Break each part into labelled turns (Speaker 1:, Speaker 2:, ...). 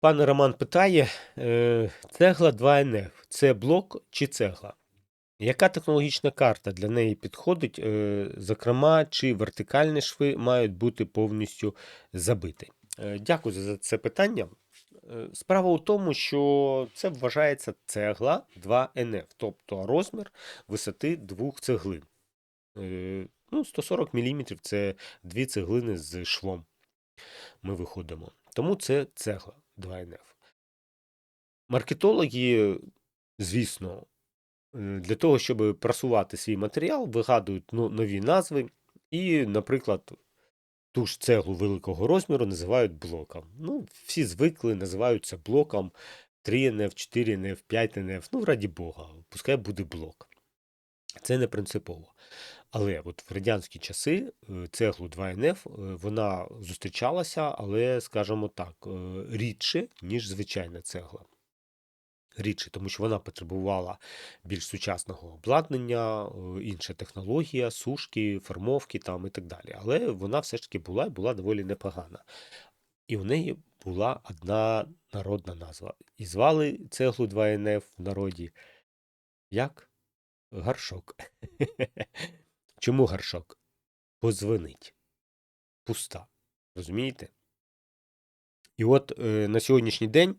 Speaker 1: Пан Роман питає: е, цегла 2НФ це блок чи цегла? Яка технологічна карта для неї підходить? Е, Зокрема, чи вертикальні шви мають бути повністю забиті? Е, Дякую за це питання. Справа у тому, що це вважається цегла 2НФ, тобто розмір висоти двох цеглин. Ну, 140 мм це дві цеглини з швом. Ми виходимо. Тому це цегла 2НФ. Маркетологи, звісно, е, для того, щоб просувати свій матеріал, вигадують ну, нові назви і, наприклад, ту ж цеглу великого розміру називають блоком. Ну, всі звикли, називають це блоком 3НФ, 4НФ, 5НФ. Ну, раді Бога, пускай буде блок. Це не принципово. Але от в радянські часи е, цеглу 2НФ е, вона зустрічалася, але, скажімо так, е, рідше, ніж звичайна цегла. Рідше, тому що вона потребувала більш сучасного обладнання, інша технологія, сушки, формовки там і так далі. Але вона все ж таки була і була доволі непогана. І у неї була одна народна назва. І звали цеглу 2НФ в народі як гаршок. Чому гаршок? Позвонить. Пуста. Розумієте? І от е, на сьогоднішній день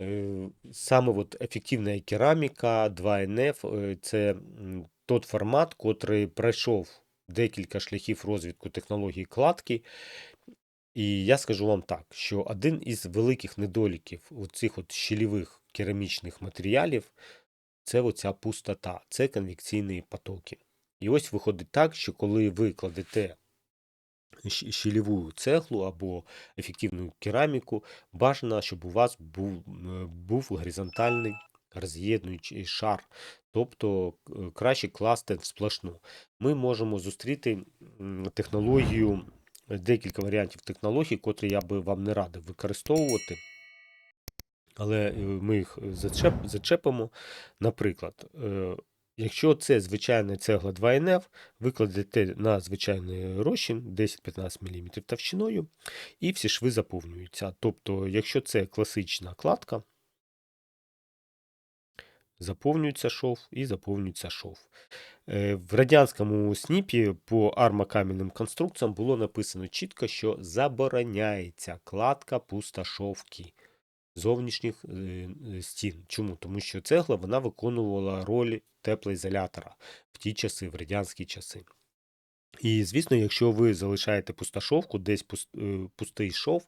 Speaker 1: е, саме от ефективна кераміка 2НФ е, це тот формат, котрий пройшов декілька шляхів розвитку технології кладки. І я скажу вам так, що один із великих недоліків у цих от щільових керамічних матеріалів це оця пустота, це конвекційні потоки. І ось виходить так, що коли ви кладете щ- щільову цеглу або ефективну кераміку, бажано, щоб у вас був, е, був горизонтальний роз'єднуючий шар, тобто е, краще класти в сплошну. Ми можемо зустріти технологію, декілька варіантів технологій, котрі я би вам не радив використовувати. Але е, ми їх зачеп, зачепимо. Наприклад, е, якщо це звичайна цегла 2НФ, ви кладете на звичайний розчин 10-15 мм товщиною, і всі шви заповнюються. Тобто, якщо це класична кладка, заповнюється шов і заповнюється шов. Е, В радянському сніпі по армокам'яним конструкціям було написано чітко, що забороняється кладка пустошовки зовнішніх е, е, стін. Чому? Тому що цегла вона виконувала роль теплоізолятора в ті часи, в радянські часи. І, звісно, якщо ви залишаєте пустошовку, десь е, пустий шов,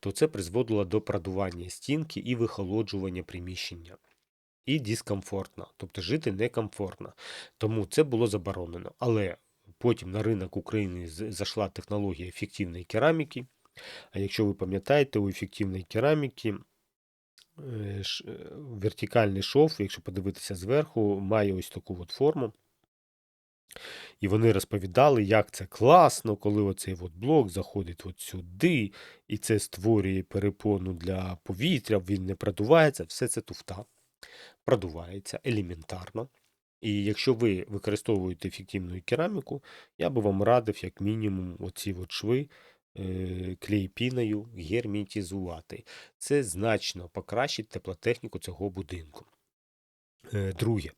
Speaker 1: то це призводило до продування стінки і вихолоджування приміщення. І дискомфортно, тобто жити некомфортно. Тому це було заборонено. Але потім на ринок України зайшла технологія ефективної кераміки. А якщо ви пам'ятаєте, у ефективної кераміки вертикальний шов, якщо подивитися зверху, має ось таку от форму. І вони розповідали, як це класно, коли оцей от блок заходить от сюди, і це створює перепону для повітря, він не продувається, все це туфта. Продувається елементарно. І якщо ви використовуєте ефективну кераміку, я би вам радив, як мінімум, оці от шви е, клейпіною герметизувати. Це значно покращить теплотехніку цього будинку. Е, Друге.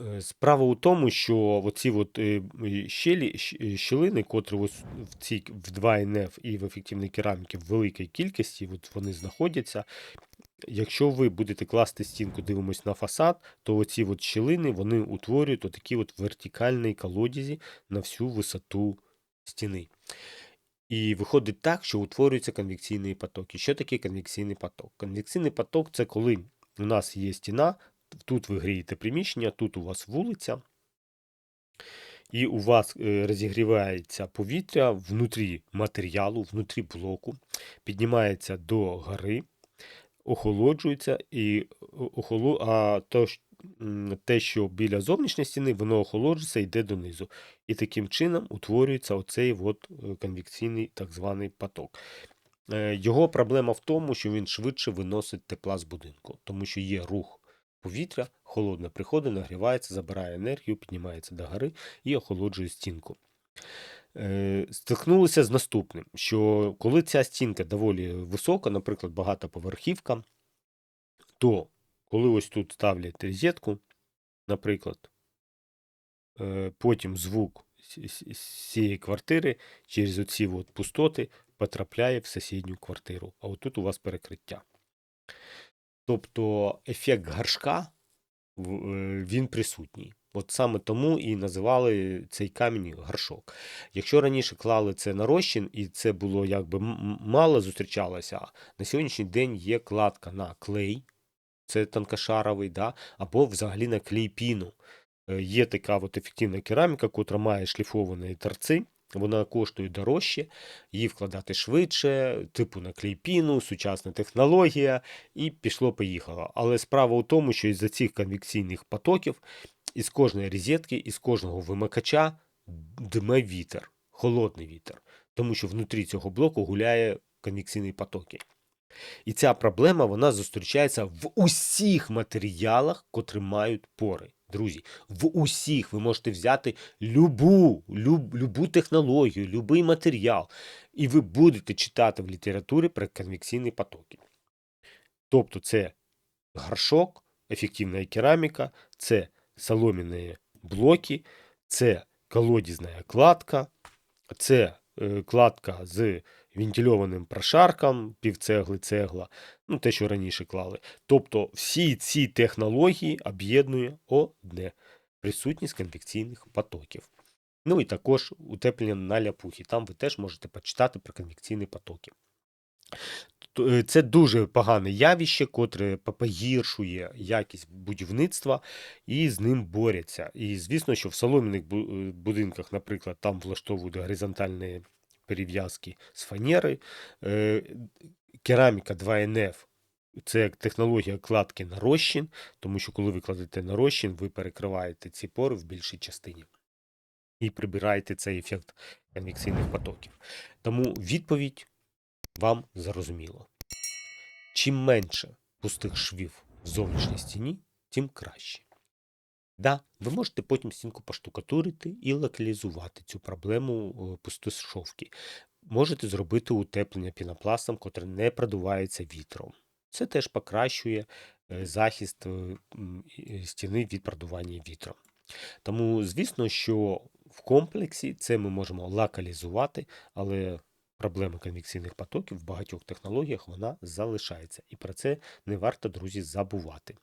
Speaker 1: Е, Справа у тому, що оці от е, щелі, е, щілини, котрі в цій в 2НФ і в ефективній кераміці в великій кількості, от вони знаходяться. Якщо ви будете класти стінку, дивимось на фасад, то оці от щілини вони утворюють отакі от вертикальні колодязі на всю висоту стіни. І виходить так, що утворюються конвекційні потоки. Що таке конвекційний поток? Конвекційний поток це коли у нас є стіна, тут ви грієте приміщення, тут у вас вулиця, і у вас е, розігрівається повітря внутрі матеріалу, внутрі блоку, піднімається до гори, охолоджується, і о- охоло... а то, те, що біля зовнішньої стіни, воно охолоджується і йде донизу. І таким чином утворюється оцей от е, конвекційний так званий поток. Е, Його проблема в тому, що він швидше виносить тепла з будинку, тому що є рух повітря, холодне приходить, нагрівається, забирає енергію, піднімається до гори і охолоджує стінку. е, стикнулися з наступним: що коли ця стінка доволі висока, наприклад, багатоповерхівка, то коли ось тут ставлять розетку, наприклад, е, потім звук з- цієї квартири через оці от пустоти потрапляє в сусідню квартиру. А отут у вас перекриття. Тобто ефект горшка е, він присутній. От саме тому і називали цей камінь горшок. Якщо раніше клали це на розчин, і це було якби мало зустрічалося, на сьогоднішній день є кладка на клей, це тонкошаровий, да, або взагалі на клей-піну. Е, Є така от ефективна кераміка, котра має шліфовані торці. Вона коштує дорожче, її вкладати швидше, типу на клейпіну, сучасна технологія, і пішло-поїхало. Але справа у тому, що із-за цих конвекційних потоків із кожної розетки, із кожного вимикача дме вітер, холодний вітер, тому що внутрі цього блоку гуляє конвекційні потоки. І ця проблема вона зустрічається в усіх матеріалах, котрі мають пори. Друзі, в усіх ви можете взяти любу, люб, любу технологію, любий матеріал, і ви будете читати в літературі про конвекційні потоки. Тобто це горшок, ефективна кераміка, це солом'яні блоки, це колодізна кладка, це е, кладка з вентильованим прошарком, півцегли, цегла, ну те, що раніше клали. Тобто всі ці технології об'єднує одне присутність конвекційних потоків. Ну і також утеплення на ляпухі. Там ви теж можете почитати про конвекційні потоки. Е, Це дуже погане явище, котре погіршує якість будівництва і з ним борються. І звісно, що в солом'яних е, будинках, наприклад, там влаштовують горизонтальні перев'язки з фанери. Е, Кераміка 2NF це технологія кладки на розчин, тому що коли ви кладете на розчин, ви перекриваєте ці пори в більшій частині і прибираєте цей ефект конвекційних потоків. Тому відповідь вам зрозуміло. Чим менше пустих швів в зовнішній стіні, тим краще. Да, ви можете потім стінку поштукатурити і локалізувати цю проблему е, пустошовки. Можете зробити утеплення пінопластом, котре не продувається вітром. Це теж покращує е, захист е, стіни від продування вітром. Тому, звісно, що в комплексі це ми можемо локалізувати, але проблема конвекційних потоків в багатьох технологіях вона залишається. І про це не варто, друзі, забувати.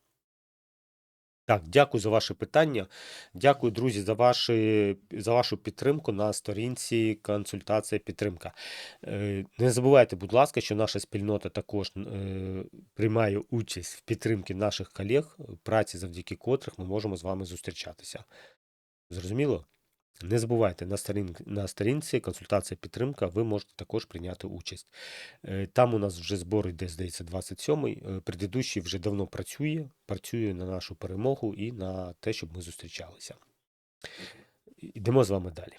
Speaker 1: Так, дякую за ваше питання. Дякую, друзі, за, ваші, за вашу підтримку на сторінці консультація підтримка. Е, Не забувайте, будь ласка, що наша спільнота також е, приймає участь в підтримці наших колег, праці, завдяки котрих ми можемо з вами зустрічатися. Зрозуміло? Не забувайте, на, сторін, на сторінці консультація підтримка ви можете також прийняти участь. Е, Там у нас вже збор йде, здається, 27-й. Е, Предыдущий вже давно працює, працює на нашу перемогу і на те, щоб ми зустрічалися. Йдемо з вами далі.